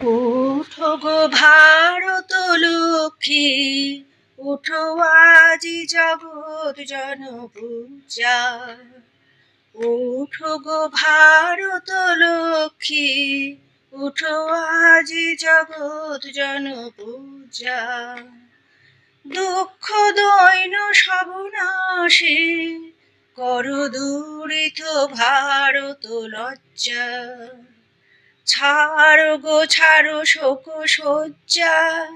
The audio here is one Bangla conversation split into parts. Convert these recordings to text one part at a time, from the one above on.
ওঠো গো ভারত লক্ষ্মী, ওঠো আজি জগৎ জন পূজা ওঠো গো ভারত লক্ষ্মী, ওঠো আজি জগৎ জন পূজা দুঃখ দৈন সবনাশে কর দূরিত ভারত লজ্জা। ছাড়ো গো, ছাড়ো শোক শয্যা।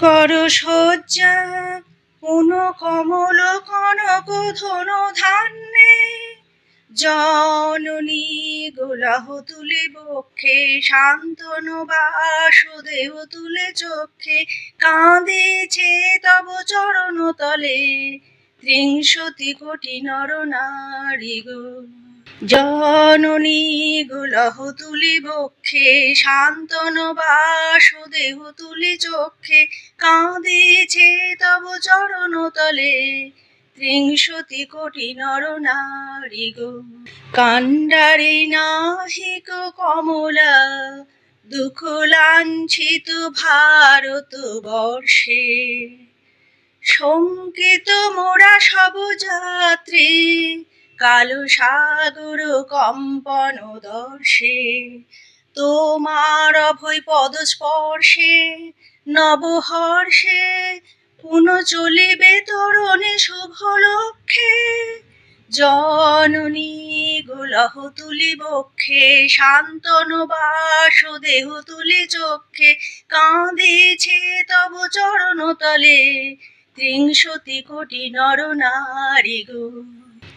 কর শয্যা, পুন কমল, কনক ধন ধান্যে। জননী গোলাহ তুলে বক্ষে, শান্তনু বাসুদেব তুলে চক্ষে। কাঁদেছে তব চরণ তলে, ত্রিংশতি কোটি নর নারী গো। জননী গুলহ তুলি বক্ষে, শান্তন বাসুদেহ তুলি চক্ষে কাঁদিছে তব চরণ তলে। ত্রিংশতি কোটি নর নারী গো, কাণ্ডারি নাহিক কমলা, দুঃখ লাঞ্ছিত ভারত বর্ষে। শঙ্কিত মোরা সব যাত্রী কালো সাগর কম্পন দর্শে, তোমার অভয় পদ স্পর্শে, নবহর্ষে পুন চলিবে তরণে শুভ লক্ষ্যে, জননী গুলহ তুলি বক্ষে, শান্তনু বাস দেহ তুলি চক্ষে, কাঁদিছে তব চরণ তলে ত্রিংশতি কোটি নর নারী গো।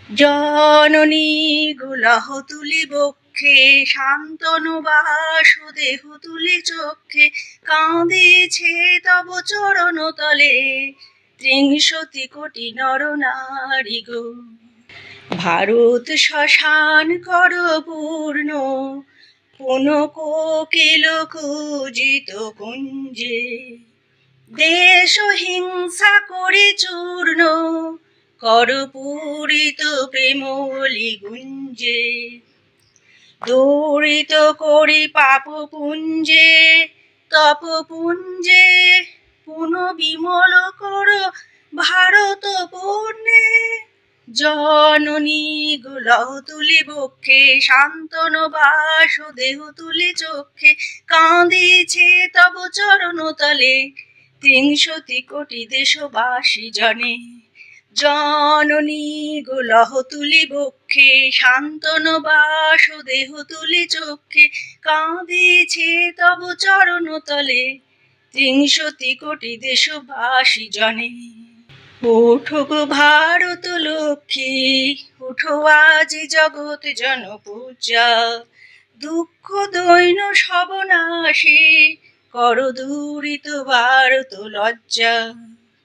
জননী গুলহ তুলি বক্ষে, শান্তনু বাসুদেহ তুলি চক্ষে, কাঁদিছে তব চরণ তলে। ত্রিংশতি কোটি নর নারী গো। ভারত শ্মশান কর পূর্ণ পুন কোকিল কুজিত কুঞ্জে। দেশ হিংসা করে চূর্ণ করপূরিত প্রেমলি গুঞ্জে দৌড়িত করি পাপ পুঞ্জে, তপ পুঞ্জে পুন বিমল কর ভারত পূর্ণে। জননী গুলহ তুলি বক্ষে শান্তন বাস দেহ তুলি চক্ষে কাঁদিছে তব চরণ তলে ত্রিংশতি কোটি দেশবাসী জনে। জননী গোলহ তুলি বক্ষে, শান্তন বাস দেহ তুলি চক্ষে কাঁদেছে তব চরণ তলে ত্রিংশতি কোটি দেশবাসী জনে। গো ভারত লক্ষ্মী, উঠো আজি জগৎ জন পূজা দুঃখ দৈন সবনাশী কর দূরিত ভারত লজ্জা।